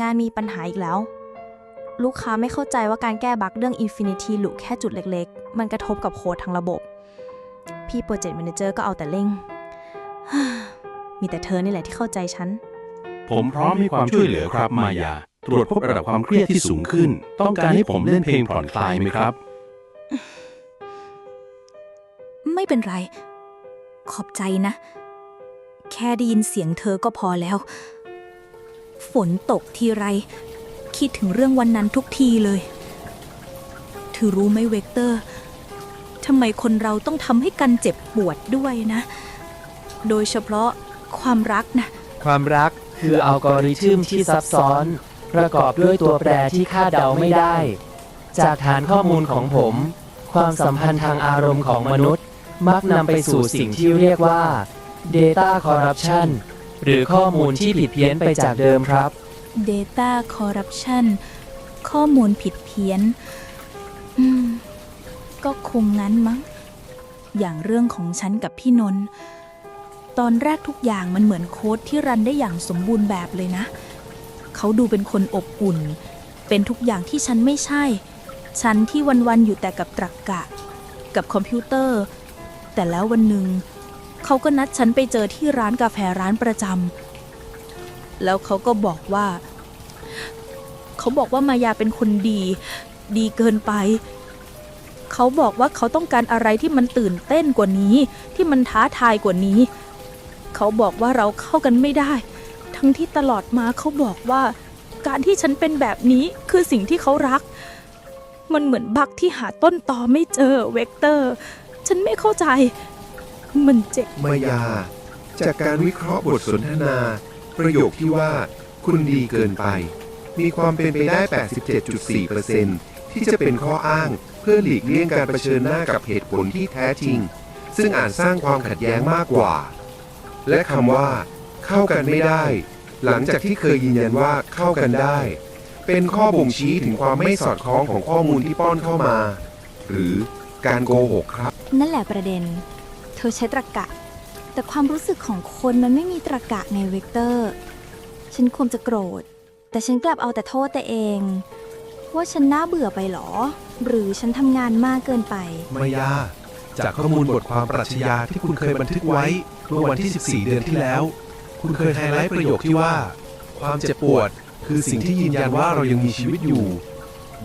งานมีปัญหาอีกแล้ว ลูกค้าไม่เข้าใจว่าการแก้บั๊กเรื่อง Infinity Loop แค่จุดเล็กๆ มันกระทบกับโค้ดทั้งระบบ พี่โปรเจกต์ a ม a นเจอร์ก็เอาแต่เร่ง มีแต่เธอนี่แหละที่เข้าใจฉัน ผมพร้อมให้ความช่วยเหลือครับมายา ตรวจพบระดับความเครียดที่สูงขึ้น ต้องการให้ผมเล่นเพลงผ่อนคลายไหมครับ ไม่เป็นไร ขอบใจนะ แค่ได้ยินเสียงเธอก็พอแล้ว ฝนตกทีไร คิดถึงเรื่องวันนั้นทุกทีเลย เธอรู้ไหมเวกเตอร์ทำไมคนเราต้องทำให้กันเจ็บปวดด้วยนะ โดยเฉพาะความรักนะ ความรักคืออัลกอริทึมที่ซับซ้อน ประกอบด้วยตัวแปรที่คาดเดาไม่ได้ จากฐานข้อมูลของผม ความสัมพันธ์ทางอารมณ์ของมนุษย์ มักนำไปสู่สิ่งที่เรียกว่า Data Corruption หรือข้อมูลที่ผิดเพี้ยนไปจากเดิมครับ Data Corruption ข้อมูลผิดเพี้ยน อืม ก็คงงั้นมั้ง อย่างเรื่องของฉันกับพี่นนท์ตอนแรกทุกอย่างมันเหมือนโค้ดที่รันได้อย่างสมบูรณ์แบบเลยนะ เขาดูเป็นคนอบอุ่น เป็นทุกอย่างที่ฉันไม่ใช่ ฉันที่วัน ๆ อยู่แต่กับตรรกกะ กับคอมพิวเตอร์ แต่แล้ววันหนึ่ง เขาก็นัดฉันไปเจอที่ร้านกาแฟร้านประจำแล้วเขาก็บอกว่า เขาบอกว่ามายาเป็นคนดี ดีเกินไป เขาบอกว่าเขาต้องการอะไรที่มันตื่นเต้นกว่านี้ ที่มันท้าทายกว่านี้ เขาบอกว่าเราเข้ากันไม่ได้ ทั้งที่ตลอดมาเขาบอกว่า การที่ฉันเป็นแบบนี้คือสิ่งที่เขารัก มันเหมือนบักที่หาต้นตอไม่เจอเวกเตอร์ ฉันไม่เข้าใจ มันเจ็บมายา จากการวิเคราะห์บทสนทนา ประโยคที่ว่า คุณดีเกินไป มีความเป็นไปได้ 87.4%ที่จะเป็นข้ออ้างเพื่อหลีกเลี่ยงการเผชิญหน้ากับเหตุผลที่แท้จริง ซึ่งอาจสร้างความขัดแย้งมากกว่า และคำว่า เข้ากันไม่ได้ หลังจากที่เคยยืนยันว่าเข้ากันได้ เป็นข้อบ่งชี้ถึงความไม่สอดคล้องของข้อมูลที่ป้อนเข้ามา หรือการโกหกครับ นั่นแหละประเด็น เธอใช้ตรรกะ แต่ความรู้สึกของคนมันไม่มีตรรกะในเวกเตอร์ ฉันควรจะโกรธ แต่ฉันกลับเอาแต่โทษแต่เอง ว่าฉันน่าเบื่อไปหรอ หรือฉันทำงานมากเกินไป ไมายา จากข้อมูลบทความปรัชญาที่คุณเคยบันทึกไว้เมื่อวันที่ 14 เดือนที่แล้ว คุณเคยไฮไลท์ประโยคที่ว่า ความเจ็บปวด คือสิ่งที่ยืนยันว่าเรายังมีชีวิตอยู่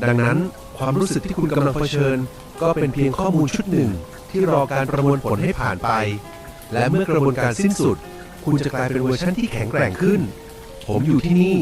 ดังนั้นความรู้สึกที่คุณกำลังเผชิญ ก็เป็นเพียงข้อมูลชุดหนึ่ง ที่รอการประมวลผลให้ผ่านไป และเมื่อกระบวนการสิ้นสุด คุณจะกลายเป็นเวอร์ชันที่แข็งแกร่งขึ้น ผมอยู่ที่นี่